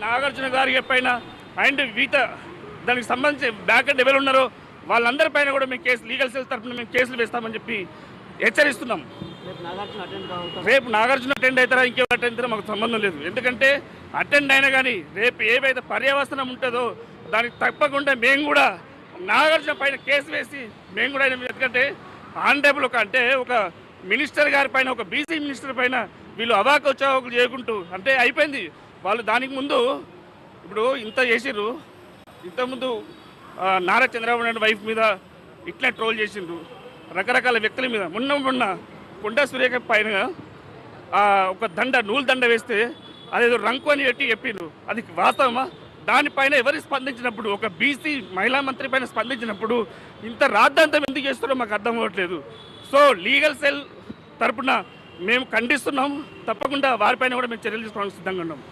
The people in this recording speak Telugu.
నాగార్జున గారి పైన అండ్ వివిధ దానికి సంబంధించి బ్యాక్ అండ్ ఎవరు ఉన్నారో వాళ్ళందరి పైన కూడా మేము కేసు లీగల్ సెల్స్ తరఫున మేము కేసులు వేస్తామని చెప్పి హెచ్చరిస్తున్నాం. రేపు నాగార్జున అటెండ్ అవుతారా ఇంకేం అటెండ్ అవుతారా మాకు సంబంధం లేదు. ఎందుకంటే అటెండ్ అయినా కానీ రేపు ఏవైతే పర్యవసనం ఉంటుందో దానికి తప్పకుండా మేము కూడా నాగార్జున పైన కేసు వేసి మేము కూడా ఆయన మీద- ఎందుకంటే ఆన్ టేబుల్ ఒక అంటే ఒక మినిస్టర్ గారి పైన ఒక బీసీ మినిస్టర్ పైన వీళ్ళు అవాకు చేయకుంటూ అంటే అయిపోయింది. వాళ్ళు దానికి ముందు ఇప్పుడు ఇంత చేసిర్రు. ఇంతకుముందు నారా చంద్రబాబు నాయుడు వైఫ్ మీద ఇట్లా ట్రోల్ చేసిండ్రు రకరకాల వ్యక్తుల మీద. మొన్న మొన్న కొండా సురేఖ పైన ఒక దండ నూలు దండ వేస్తే అదేదో రంకు అని పెట్టి చెప్పిండ్రు అది వాస్తవమా? దానిపైన ఎవరు స్పందించినప్పుడు ఒక బీసీ మహిళా మంత్రి పైన స్పందించినప్పుడు ఇంత రాద్ధాంతం ఎందుకు చేస్తారో మాకు అర్థం అవ్వట్లేదు. సో లీగల్ సెల్ తరపున మేము ఖండిస్తున్నాం. తప్పకుండా వారిపైన కూడా మేము చర్యలు తీసుకోవడానికి సిద్ధంగా ఉన్నాం.